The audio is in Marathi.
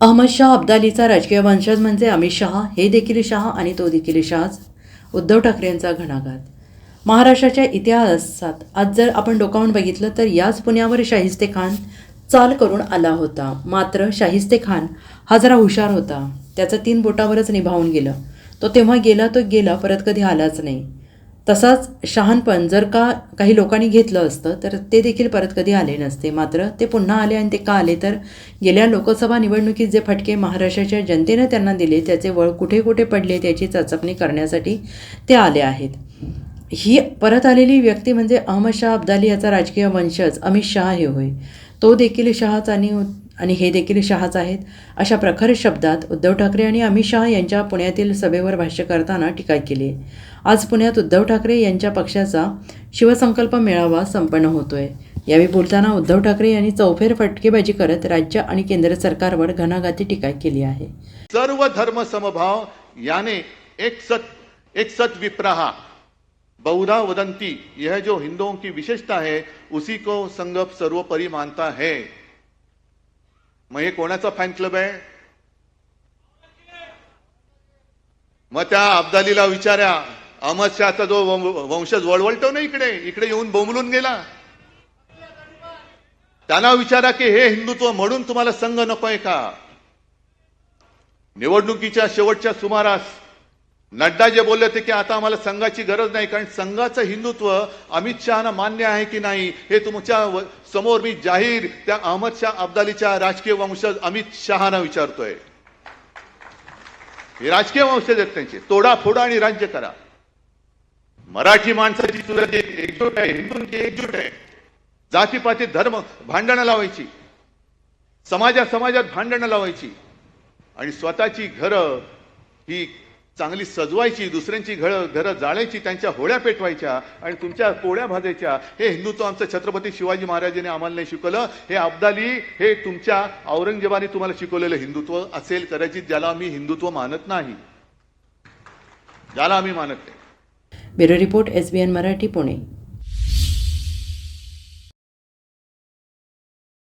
अहमद शाह अब्दालीचा राजकीय वंशज म्हणजे अमित शहा हे देखील शहा आणि तो देखील शहाच उद्धव ठाकरे यांचा घणाघात. महाराष्ट्राच्या इतिहासात आज जर आपण डोकावून बघितलं तर याच पुण्यावर शाहिस्ते खान चाल करून आला होता. मात्र शाहिस्ते खान हा जरा हुशार होता. त्याचं तीन बोटावरच निभावून गेलं. तो तेव्हा गेला तो गेला परत कधी आलाच नाही. तसाच शहाणपण जर का काही लोकांनी घेतलं असतं तर ते देखील परत कधी आले नसते. मात्र ते पुन्हा आले आणि ते का आले? तर गेल्या लोकसभा निवडणुकीत जे फटके महाराष्ट्राच्या जनतेनं त्यांना दिले त्याचे वळ कुठे कुठे पडले त्याची चाचपणी करण्यासाठी ते आले आहेत. ही परत आलेली व्यक्ती म्हणजे अहमद शाह अब्दाली याचा राजकीय वंशज अमित शहा हे होय. तो देखील शहाच आणि आणि हे देखील शहाच आहेत. अशा प्रखर शब्दात उद्धव ठाकरे आणि अमित शहा यांच्या पुण्यातील सभेवर भाष्य करताना टीका केली. आहे आज पुण्यात उद्धव ठाकरे यांच्या पक्षाचा शिवसंकल्प मेळावा संपन्न होतोय. यावेळी बोलताना उद्धव ठाकरे यांनी चौफेर फटकेबाजी करत राज्य आणि केंद्र सरकारवर घणाघाती टीका केली आहे. सर्व धर्म समभाव याने एक सत एक सत विप्रहा. बहुधा वदंती यह जो हिंदुओं की विशेषता है उसी को संगप सर्वोपरि मानता है. मग हे कोणाचा फॅन क्लब आहे? मग त्या अब्दालीला विचारा अहमद शहाचा जो वंशज वळवळतो ना इकडे इकडे येऊन बोंबलून गेला. त्यांना विचारा की हे हिंदुत्व म्हणून तुम्हाला संघ नकोय का? निवडणुकीच्या शेवटच्या सुमारास नड्डा जे बोलले होते की आता आम्हाला संघाची गरज नाही कारण संघाचं हिंदुत्व अमित शहाना मान्य आहे की नाही हे तुमच्यासमोर मी जाहीर त्या अहमद शाह अब्दालीच्या राजकीय वंशज अमित शहाना विचारतोय. हे राजकीय वंशज आहेत त्यांचे. तोडा फोडा आणि राज्य करा. मराठी माणसाची तुला जी एकजूट आहे हिंदूंची एकजूट आहे. जातीपाती धर्म भांडणं लावायची. समाजा समाजात भांडणं लावायची. आणि स्वतःची घरं ही चांगली सजवायची दुसऱ्यांची घरं घरं जाळायची त्यांच्या होळ्या पेटवायच्या आणि तुमच्या पोळ्या भाजायच्या. हे हिंदुत्व आमचं छत्रपती शिवाजी महाराजांनी आम्हाला नाही शिकवलं. हे अब्दाली हे तुमच्या औरंगजेबाने तुम्हाला शिकवलेलं हिंदुत्व असेल कदाचित ज्याला आम्ही हिंदुत्व मानत नाही. ज्याला आम्ही मानत नाही. Bureau report S B N Marathi Pune.